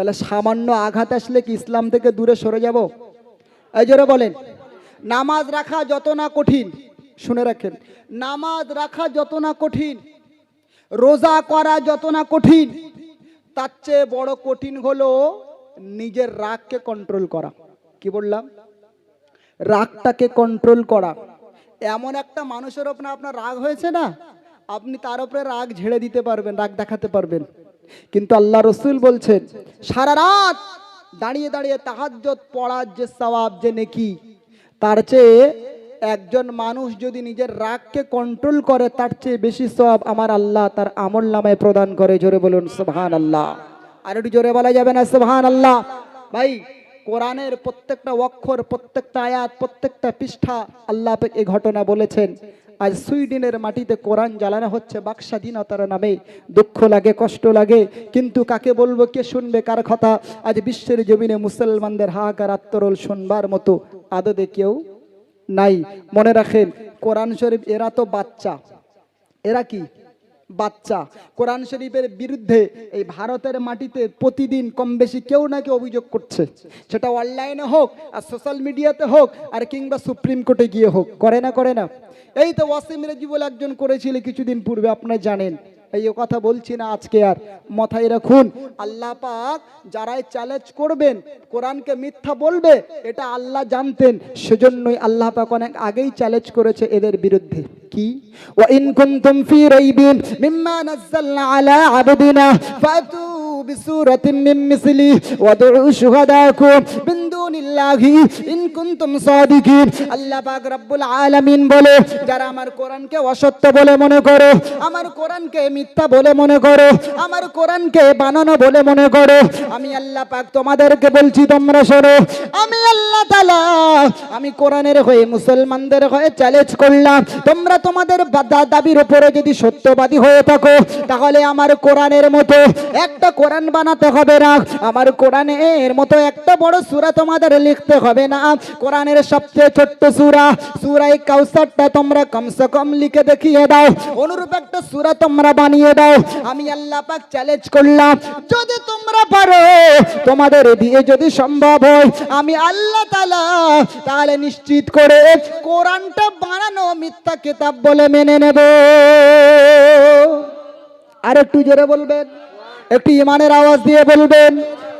তাহলে সামান্য আঘাত আসলে কি ইসলাম থেকে দূরে সরে যাব? এই জোরে বলেন। নামাজ রাখা যত না কঠিন, শুনে রাখেন। নামাজ রাখা যত না কঠিন, রোজা করা যত না কঠিন, তার চেয়ে বড় কঠিন হলো নিজের রাগকে কন্ট্রোল করা। কি বললাম? রাগটাকে কন্ট্রোল করা। এমন একটা মানুষের ওপরে আপনার রাগ হয়েছে না? আপনি তার উপরে রাগ ঝেড়ে দিতে পারবেন, রাগ দেখাতে পারবেন। কিন্তু আল্লাহ রসুল বলছেন, সারা রাত দাঁড়িয়ে দাঁড়িয়ে তাহাজ্জত পড়ার যে সওয়াব, যে নেকি, তার চেয়ে একজন মানুষ যদি নিজের রাগকে কন্ট্রোল করে, তার চেয়ে বেশি সব আমার আল্লাহ তার আমল নামে প্রদান করে। জোরে বলুন সুবহান আল্লাহ আর একটু জোরে বলা যাবে না সুবহান আল্লাহ ভাই, কোরআনের প্রত্যেকটা অক্ষর, প্রত্যেকটা আয়াত, প্রত্যেকটা পৃষ্ঠা আল্লাহ এই ঘটনা বলেছেন। আজ সুইডেনের মাটিতে কোরআন জ্বালানো হচ্ছে বাক স্বাধীনতার নামে। দুঃখ লাগে, কষ্ট লাগে, কিন্তু কাকে বলব, কে শুনবে, কার কথা? আজ বিশ্বের জমিনে মুসলমানদের হাহাকার, আত্মরোল শুনবার মতো আদতে কেউ নাই। মনে রাখেন, কোরআন শরীফ, এরা তো বাচ্চা। এরা কি? বাচ্চা। কোরআন শরীফের বিরুদ্ধে এই ভারতের মাটিতে প্রতিদিন কম বেশি কেউ না কেউ অভিযোগ করছে। সেটা অনলাইনে হোক, আর সোশ্যাল মিডিয়াতে হোক, আর কিংবা সুপ্রিম কোর্টে গিয়ে হোক, করে না করে না। এই তো ওয়াসিম বলে একজন করেছিল কিছুদিন পূর্বে আপনারা জানেন। এই কথা বলছি না আজকে আর। মাথায় রাখুন, আল্লাহ পাক যারাই চ্যালেঞ্জ করবেন, কোরআনকে মিথ্যা বলবে, এটা আল্লাহ জানতেন, সেজন্যই আল্লাহ পাক অনেক আগেই চ্যালেঞ্জ করেছে এদের বিরুদ্ধে। কি? ও ইনকুম তুমফি রাইবিন মিম্মা নাযালনা আলা আবদিনা ফাতু বিসুরাতিন মিন মিসলি ওয়াদউ শুহাদাকুম বিন্দু বিল্লাহি ইন কুনতুম সাদিকিন। আল্লাহ পাক রব্বুল আলামিন বলে, যারা আমার কোরআনকে অসত্য বলে মনে করো, আমার কোরআনকে মিথ্যা বলে মনে করো, আমার কোরআনকে বানানো বলে মনে করো, আমি আল্লাহ পাক তোমাদেরকে বলছি, তোমরা শোনো, আমি আল্লাহ তাআলা, আমি কোরআনের হয়ে মুসলমানদের হয়ে চ্যালেঞ্জ করলাম। তোমরা তোমাদের দাবির উপরে যদি সত্যবাদী হয়ে থাকো, তাহলে আমার কোরআনের মতো একটা কোরআন বানাতে হবে না। আমার কোরআনের মতো একটা বড় সূরা তোমাদের লিখতে হবে না। কোরআনের সবচেয়ে ছোট্ট সূরা, সূরাই কাউসারটা তোমরা কমসে কম লিখে দেখিয়ে দাও। অনুরূপ একটা সূরা তোমরা বানিয়ে দাও। আমি আল্লাহ পাক চ্যালেঞ্জ করলাম, যদি তোমরা পারো, তোমাদের দিয়ে যদি সম্ভব হয়, আমি আল্লাহ তাআলা তাহলে নিশ্চিত করে কোরআনটা বানানো মিথ্যা কিতাব বলে মেনে নেব। আর একটু জোরে বলবেন, একটু ইমানের আওয়াজ দিয়ে বলবেন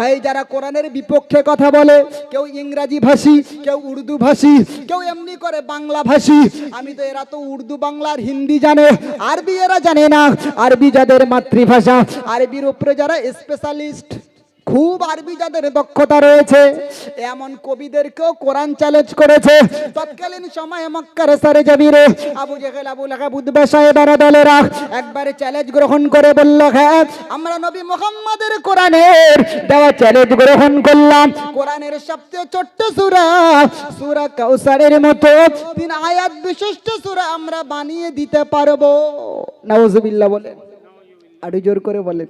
ভাই, যারা কোরআনের বিপক্ষে কথা বলে, কেউ ইংরাজি ভাষী, কেউ উর্দু ভাষী, কেউ এমনি করে বাংলা ভাষী, আমি তো এরা তো উর্দু বাংলার হিন্দি জানে, আরবি এরা জানে না। আরবি যাদের মাতৃভাষা, আরবির উপরে যারা স্পেশালিস্ট খুব আরবি যাদের দক্ষতা রয়েছে, এমন কবিদেরকেও কোরআন চ্যালেঞ্জ করেছে। তৎকালীন সময়ে মক্কার সারে জাবিরে আবু জেহেল, আবু লাহাব উদ্বা সাহেবারা দলেরা একবারে চ্যালেঞ্জ গ্রহণ করে বলল হ্যাঁ আমরা নবী মোহাম্মদের কোরআনের দেওয়া চ্যালেঞ্জ গ্রহণ করলাম। কোরআনের সবচেয়ে ছোট্ট সূরা সূরা কাউসারের মতো তিন আয়াত বিশিষ্ট সূরা আমরা বানিয়ে দিতে পারব। নাউজুবিল্লাহ বলেন। আরও জোর করে বলেন।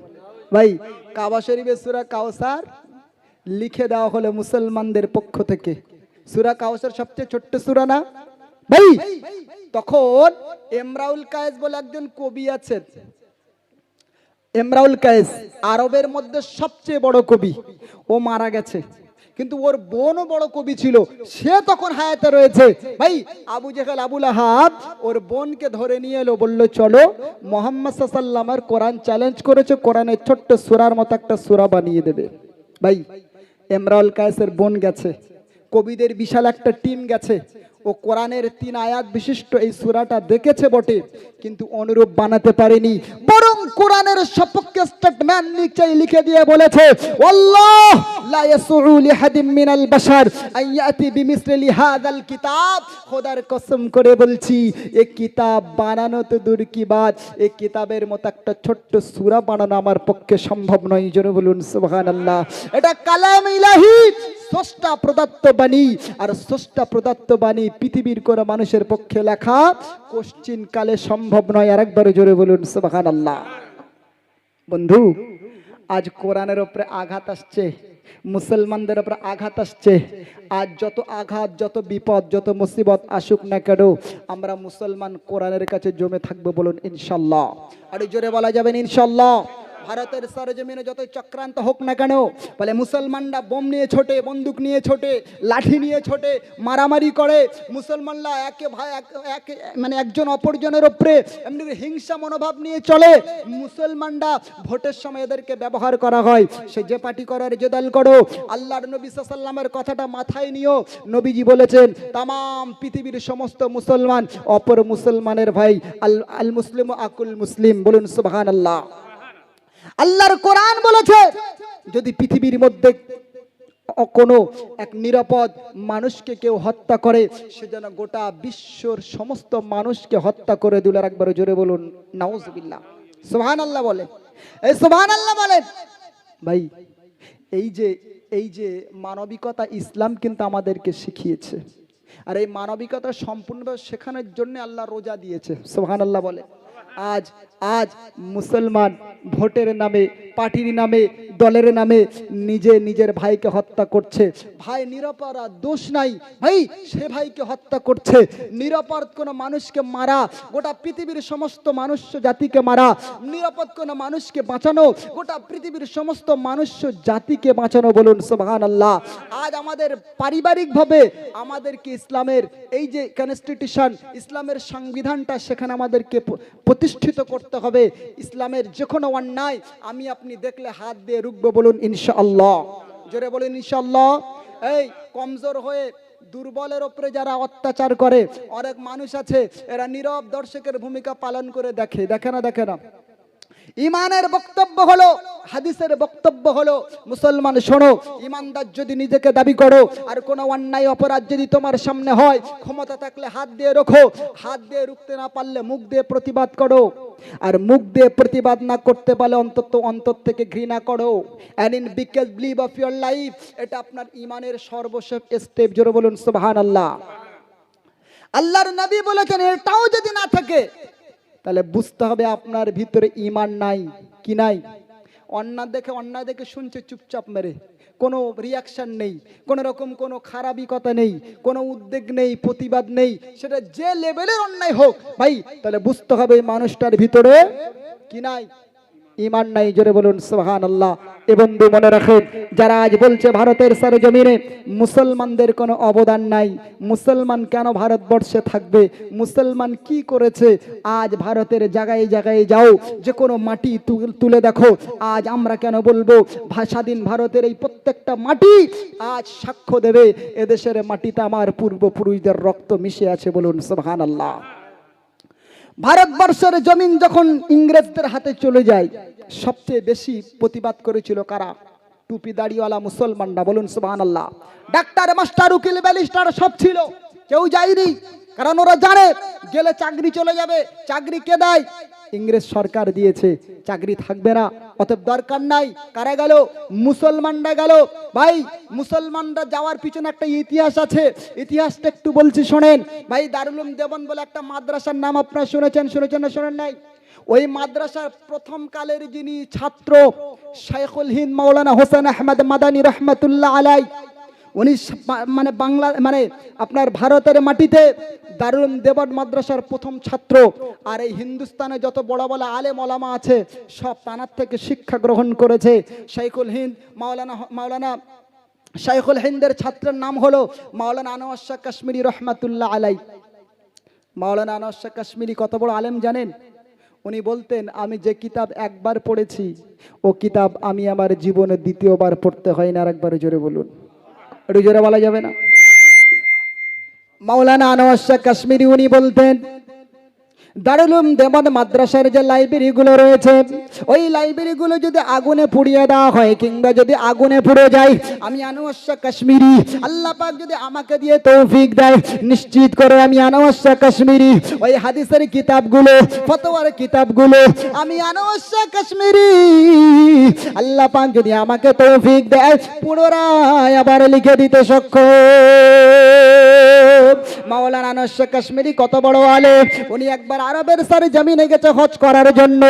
ভাই, কাবা শরীফের সুরা কাউসার লিখে দেওয়া হলে মুসলমানদের পক্ষ থেকে। সুরা কাউসার সবচেয়ে ছোট্ট সুরা না? ভাই, তখন এমরাউল কায়েস বলে একজন কবি আছেন। এমরাউল কায়েস আরবের মধ্যে সবচেয়ে বড় কবি। ও মারা গেছে। কিন্তু ওর বোনও বড় কবি ছিল। সে তখন হায়াতে রয়েছে। ভাই, আবু জেহেল, আবুল আহাব ওর বোনকে ধরে নিয়ে এলো, বলল, চলো, মোহাম্মদ সাল্লামের কোরআন চ্যালেঞ্জ করেছে। কোরআনের ছোট্ট সুরার মতো একটা সুরা বানিয়ে দেবে। ভাই এমরাউল কায়েসের বোন গেছে। কবিদের বিশাল একটা টিম গেছে। ও কোরআনের তিন আয়াত বিশিষ্ট এই সূরাটা দেখেছে বটে, কিন্তু অনুরূপ বানাতে পারেনি। বরং কোরআনের সপক্ষে স্টেটমেন্ট নিচে লিখে দিয়ে বলেছে লা ইয়াসউ লিহাদিম মিনাল বাশার আন ইয়াতি বিমিসলি হাদাল কিতাব। খোদার কসম করে বলছি এই কিতাব বানানো তো দূর কি বাত? এই কিতাবের মতো একটা ছোট্ট সূরা বানানো আমার পক্ষে সম্ভব নয়, জোরে বলুন, সুবহানাল্লাহ। এটা কালাম ইলাহি, স্রষ্টা প্রদত্ত বাণী। আর স্রষ্টা প্রদত্ত বাণী পৃথিবীর কোনো মানুষের পক্ষে লেখা কোশ্চিন কালে সম্ভব নয়। আর একবারে জোরে বলুন সুবাহান আল্লাহ বন্ধু, আজ কোরআনের ওপরে আঘাত আসছে। মুসলমানদের ওপরে আঘাত আসছে। আর যত আঘাত, যত বিপদ, যত মুসিবত আসুক না কেন, আমরা মুসলমান কোরআনের কাছে জমে থাকব বলুন ইনশাল্লাহ। আর জোরে বলা যাবেন ইনশাল্লাহ। ভারতের সরজমিনে যত চক্রান্ত হোক না কেন বলে মুসলমানরা বোম নিয়ে ছোটে, বন্দুক নিয়ে ছোটে, লাঠি নিয়ে ছোটে, মারামারি করে। মুসলমানরা একে ভাই এক- মানে একজন অপরজনের ওপরে এমনি হিংসা মনোভাব নিয়ে চলে। মুসলমানরা ভোটের সময় এদেরকে ব্যবহার করা হয়। সে যে পার্টি করার যে দল করো, আল্লাহর নবী সাল্লামের কথাটা মাথায় নিও। নবীজি বলেছেন তাম পৃথিবীর সমস্ত মুসলমান, অপর মুসলমানের ভাই আল আল মুসলিম আকুল মুসলিম। বলুন সুবহান আল্লাহ আল্লাহর কোরআন বলেছে, যদি পৃথিবীর মধ্যে কোনো এক নিরাপদ মানুষকে কেউ হত্যা করে, সে যেন গোটা বিশ্বর সমস্ত মানুষকে হত্যা করে দিল। একবার জোরে বলুন, নাউজুবিল্লাহ। সুবহান আল্লাহ বলে এই সুবহান আল্লাহ বলেন। ভাই, এই যে এই যে মানবিকতা ইসলাম কিন্তু আমাদেরকে শিখিয়েছে। আর এই মানবিকতা সম্পূর্ণভাবে শেখানোর জন্য আল্লাহ রোজা দিয়েছে। সুবহান আল্লাহ বলে আজ আজ মুসলমান ভোটের নামে, পার্টির নামে, দলের নামে নিজে নিজের ভাইকে হত্যা করছে। ভাই, নিরপরাধ, দোষ নাই। ভাই, সে ভাইকে হত্যা করছে। নিরাপদ কোনো মানুষকে মারা, গোটা পৃথিবীর সমস্ত মানুষ জাতিকে মারা, নিরাপদ কোনো মানুষকে বাঁচানো, গোটা পৃথিবীর সমস্ত মানুষ জাতিকে বাঁচানো বলুন সুবহান আল্লাহ আজ আমাদের পারিবারিকভাবে আমাদেরকে ইসলামের এই যে কনস্টিটিউশন ইসলামের সংবিধানটা সেখানে আমাদেরকে প- প্রতিষ্ঠিত করতে হবে। ইসলামের যে কোনো অন্যায় আমি আপনি দেখলে হাত দিয়ে রুখবো বলুন ইনশাআল্লাহ। জোরে বলুন ইনশাআল্লাহ। এই কমজোর হয়ে দুর্বলের ওপরে যারা অত্যাচার করে, অনেক মানুষ আছে, এরা নীরব দর্শকের ভূমিকা পালন করে দেখে। দেখে না দেখে না। ইমানের বক্তব্য হলো, হাদিসের বক্তব্য হলো, মুসলমান শোনো, ইমানদার যদি নিজেকে দাবি করো, আর কোনো অন্যায় অপরাধ যদি তোমার সামনে হয়, ক্ষমতা থাকলে হাত দিয়ে রাখো, হাত দিয়ে রুখতে না পারলে মুখ দিয়ে প্রতিবাদ করো। আর মুখ দিয়ে প্রতিবাদ না করতে পারলে অন্তত, অন্তর থেকে ঘৃণা করো। অ্যান্ড ইন বিকেল বিলিভ অফ ইউর লাইফ এটা আপনার ইমানের সর্বশেষ স্টেপ জোরে বলুন সুবহান আল্লাহ আল্লাহর নবী বলেছেন, এটাও যদি না থাকে তাহলে বুঝতে হবে আপনার ভিতরে ইমান নাই, কি নাই? অন্যায় দেখে অন্যায় দেখে শুনছে চুপচাপ মেরে। কোনো রিয়াকশান নেই, কোনো রকম কোনো খারাপই কথা নেই, কোনো উদ্বেগ নেই, প্রতিবাদ নেই। সেটা যে লেভেলের অন্যায় হোক, ভাই, তাহলে বুঝতে হবে মানুষটার ভিতরে কি নাই? ইমান নাই, জোরে বলুন সোহান আল্লাহ এ বন্ধু মনে রাখেন, যারা আজ বলছে ভারতের সারে জমিনে মুসলমানদের কোনো অবদান নাই। মুসলমান কেন ভারতবর্ষে থাকবে? মুসলমান কি করেছে? আজ ভারতের জায়গায় জায়গায় যাও, যে কোনো মাটি তুলে দেখো। আজ আমরা কেন বলব স্বাধীন ভারতের এই প্রত্যেকটা মাটি আজ সাক্ষ্য দেবে। এদেশের মাটিতে আমার পূর্বপুরুষদের রক্ত মিশে আছে বলুন সোহান আল্লাহ ভারতবর্ষের জমিন যখন ইংরেজদের হাতে চলে যায়, সবচেয়ে বেশি প্রতিবাদ করেছিল কারা? টুপি দাড়িওয়ালা মুসলমানরা, বলুন সুবহান আল্লাহ ডাক্তার, মাস্টার, উকিল ব্যালিস্টার সব ছিল। কেউ যায়নি, কারণ ওরা জানে, গেলে চাকরি চলে যাবে, চাকরি কে দেয়? ইংরেজ সরকার দিয়েছে, চাকরি থাকবে না। অতএব দরকার নাই, কারা গেল? মুসলমানরা গেল। ভাই, মুসলমানরা যাওয়ার পিছনে একটা ইতিহাস আছে। ইতিহাসটা একটু বলছি, শোনেন। ভাই, দারুলুম দেবন বলে একটা মাদ্রাসার নাম আপনারা শুনেছেন শুনেছেন না, শোনেন নাই? ওই মাদ্রাসার প্রথম কালের যিনি ছাত্র, শাইখুল হিন্দ মাওলানা হোসেন আহমদ মাদানী রহমতুল্লাহ আলাই উনি মানে বাংলা মানে আপনার ভারতের মাটিতে দারুল দেবন মাদ্রাসার প্রথম ছাত্র। আর এই হিন্দুস্তানে যত বড় বড় আলেম ওলামা আছে, সব তানার থেকে শিক্ষা গ্রহণ করেছে। শাইখুল হিন্দ, মাওলানা মাওলানা শাইখুল হিন্দের ছাত্রের নাম হলো মাওলানা আনোয়ার শাহ কাশ্মীরি রহমাতুল্লাহ আলাই মাওলানা আনোয়ার শাহ কাশ্মীরি কত বড় আলেম জানেন? উনি বলতেন, আমি যে কিতাব একবার পড়েছি, ও কিতাব আমি আমার জীবনে দ্বিতীয়বার পড়তে হয় না, আর একবার জোরে বলুন। একটু জোরে বলা যাবে না? মাওলানা আনোয়ার শাহ কাশ্মীরি উনি বলতেন দারুলুম দেবন মাদ্রাসার যে লাইব্রেরিগুলো রয়েছে, ওই লাইব্রেরিগুলো যদি আগুনে পুড়িয়ে দেওয়া হয় কিংবা যদি আগুনে পুড়ে যায়, আমি আনোয়ার শাহ কাশ্মীরি, আল্লাহ পাক যদি আমাকে দিয়ে তৌফিক দেয়, নিশ্চিত করে আমি আনোয়ার শাহ কাশ্মীরি। ওই হাদিসের কিতাবগুলো, ফতোয়ার কিতাবগুলো, আমি আনোয়ার শাহ কাশ্মীরি। আল্লাহ পাক যদি আমাকে তৌফিক দেয়, পুনরায় আবার লিখে দিতে সক্ষম। মাওলানা আনস কাশ্মীরি কত বড় আলে উনি একবার আরবের সারে জমিনে গেছে হজ করার জন্য।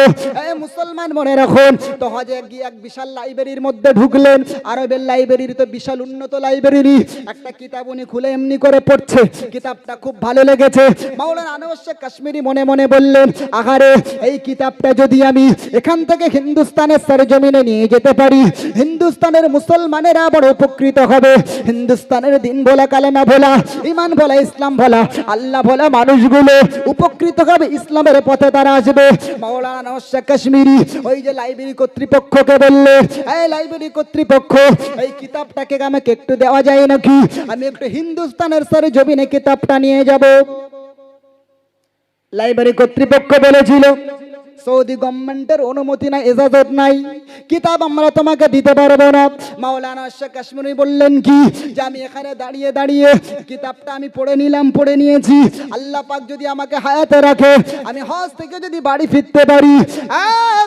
মুসলমান মনে রাখুন, তো হজে গিয়ে এক বিশাল লাইব্রেরির মধ্যে ঢুকলেন। আরবের লাইব্রেরির তো বিশাল উন্নত লাইব্রেরি। একটা কিতাব উনি খুলে এমনি করে পড়ছে। কিতাবটা খুব ভালো লেগেছে। মাওলানা আনস কাশ্মীরি মনে মনে বললেন, আহারে, এই কিতাবটা যদি আমি এখান থেকে হিন্দুস্তানের সারে জমিনে নিয়ে যেতে পারি, হিন্দুস্তানের মুসলমানেরা বড় উপকৃত হবে। হিন্দুস্তানের দিন বলা, কালেমা বলা ইমান বলা, ইসলাম বলা, আল্লাহ বলা মানুষগুলো উপকৃত হবে। ইসলামের পথে তারা আসবে। কাশ্মীরি। ওই যে লাইব্রেরি কর্তৃপক্ষকে বললে, এই লাইব্রেরি কর্তৃপক্ষ, এই কিতাবটাকে আমাকে একটু দেওয়া যায় নাকি? আমি একটু হিন্দুস্তানের স্যারে জমিনে কিতাবটা নিয়ে যাব। লাইব্রেরি কর্তৃপক্ষ বলেছিল সৌদি গভর্নমেন্টের অনুমতি নাই এজাজত নাই। কিতাব আমরা তোমাকে দিতে পারব না। মাওলানা শেখ কাশ্মীরি বললেন কি? যে আমি এখানে দাঁড়িয়ে দাঁড়িয়ে কিতাবটা আমি পড়ে নিলাম পড়ে নিয়েছি। আল্লাহ পাক যদি আমাকে হায়াতে রাখে আমি হজ থেকে যদি বাড়ি ফিরতে পারি। আহ,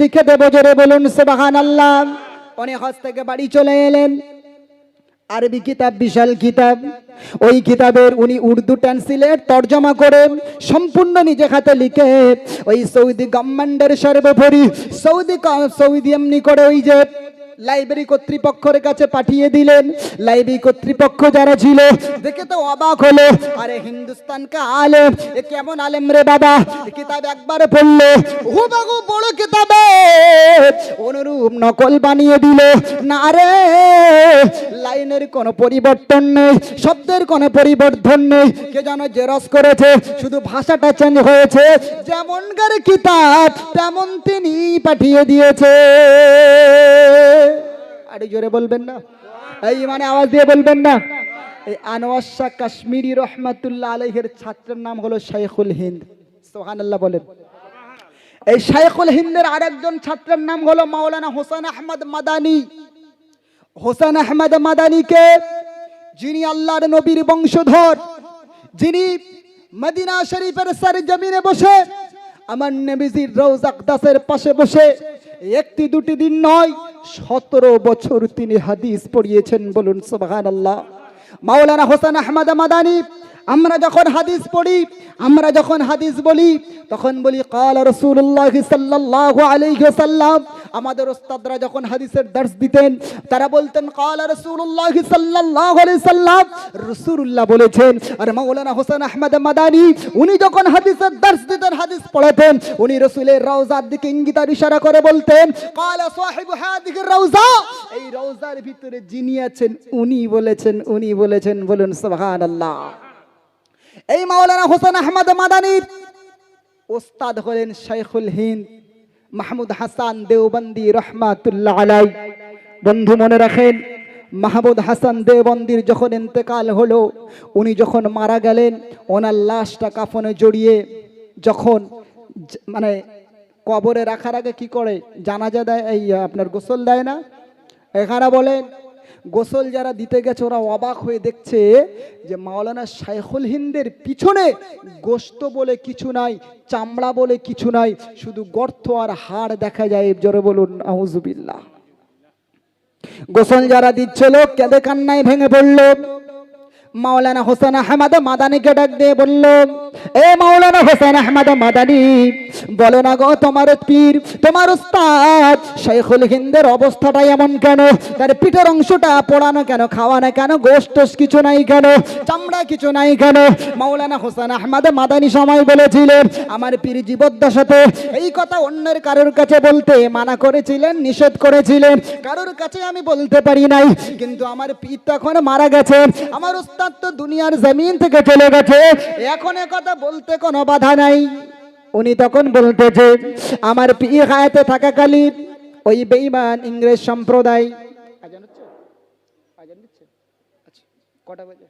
লিখে জোরে বলুন আল্লাহ থেকে বাড়ি চলে এলেন। আরবি কিতাব বিশাল কিতাব। ওই কিতাবের উনি উর্দু ট্রান্সলেট তর্জমা করে সম্পূর্ণ নিজে হাতে লিখে ওই সৌদি গভর্নমেন্টের সর্বোপরি সৌদি সৌদি এমনি করে ওই যে লাইব্রেরি কর্তৃপক্ষের কাছে পাঠিয়ে দিলেন। লাইব্রেরি কর্তৃপক্ষ যারা ছিল, দেখে তো অবাক হলো। আরে হিন্দুস্তানকে আলেম, এ কেমন আলেম রে বাবা? কিতাব একবার পড়ল হুবাহু বড় কিতাবে অনুরূপ নকল বানিয়ে দিল। না রে, লাইনের কোনো পরিবর্তন নেই, শব্দের কোনো পরিবর্তন নেই। কে যেন জেরস করেছে, শুধু ভাষাটা চেঞ্জ হয়েছে। যেমনকার কিতাব, তেমন তিনি পাঠিয়ে দিয়েছে। আরে জোরে বলবেন না? এই মানে আওয়াজ দিয়ে বলবেন না? এই আনোয়ার শাহ কাশ্মীরি রহমাতুল্লাহ আলহের ছাত্রের নাম হলো শাইখুল হিন্দ। সোহান আল্লাহ বলেন। এই শাইখুল হিন্দের আরেকজন ছাত্রের নাম হলো মাওলানা হোসেন আহমদ মাদানি। হোসেন আহমদ মাদানিকে যিনি আল্লাহর নবীর বংশধর, যিনি মদিনা শরীফের সার জমিনে বসে, আমার নবীজির রোজ আকদাসের পাশে বসে একটি দুটি দিন নয়, সতেরো বছর তিনি হাদিস পড়িয়েছেন, বলুন সুবহান আল্লাহ মাওলানা হোসেন আহমদ মাদানি আমরা যখন হাদিস পড়ি, আমরা যখন হাদিস বলি, তখন বলি, কাল রসুল্লাহ আলাইহি আমাদের ওস্তাদরা যখন হাদিসের দর্শ দিতেন, তারা বলতেন, কাল রসুল্লাহ আলাইহি সাল্লাম রসুল্লাহ বলেছেন, আর মাওলানা হোসেন আহমদ মাদানি, উনি যখন হাদিসের দর্শ দিতেন, হাদিস পড়াতেন, উনি রসুলের রওজার দিকে ইঙ্গিতার ইশারা করে বলতেন, কাল সাহিবু রওজা। এই রওজার ভিতরে যিনি আছেন, উনি বলেছেন উনি বলেছেন, বলুন, সুবহানাল্লাহ। এই মাওলানা হোসেন আহমদ মাদানির ওস্তাদ হলেন শাইখুল হিন্দ মাহমুদ হাসান দেওবন্দি রহমাতুল্লাহ আলাই বন্ধু মনে রাখেন, মাহমুদ হাসান দেওবন্দির যখন ইন্তেকাল হলো, উনি যখন মারা গেলেন, ওনার লাশটা কাফনে জড়িয়ে যখন মানে কবরে রাখার আগে কি করে? জানাজা দেয়, এই আপনার গোসল দেয় না? এখানে বলেন গোসল যারা দিতে গেছে, ওরা অবাক হয়ে দেখছে যে মাওলানা শাইখুল হিন্দের পিছনে গোস্ত বলে কিছু নাই, চামড়া বলে কিছু নাই, শুধু গর্ত আর হাড় দেখা যায়, জোরে বলুন আহজুবিল্লা গোসল যারা দিচ্ছিল, কেঁদে কান্নায় ভেঙে পড়ল। মাওলানা হোসেন আহমদ মাদানিকে ডাক দিয়ে বলল, এ মাওলানা হোসেন আহমদ মাদানি, বলো না গো তোমার পীর, তোমার উস্তাদ, শেখুল হিন্দের অবস্থাটা এমন কেন? তার পিঠের অংশটা পোড়ানো কেন? খাওয়ানো কেন? গোষ্ঠ কিছু নাই কেন? চামড়া কিছু নাই কেন? মাওলানা হোসেন আহমদ মাদানি সময় বলেছিলেন, আমার পীর জীবদ্দশাতে এই কথা অন্যের কারোর কাছে বলতে মানা করেছিলেন, নিষেধ করেছিলেন। কারোর কাছে আমি বলতে পারি নাই, কিন্তু আমার পীর তখন মারা গেছে। আমার উস্তাদ তো দুনিয়ার জমিন থেকে চলে গেছে। এখন কথা বলতে কোনো বাধা নাই। উনি তখন বলতেছে, আমার পিয়ে হায়াতে থাকাকালীন ওই বেইমান ইংরেজ সম্প্রদায়। আচ্ছা কটা বাজে?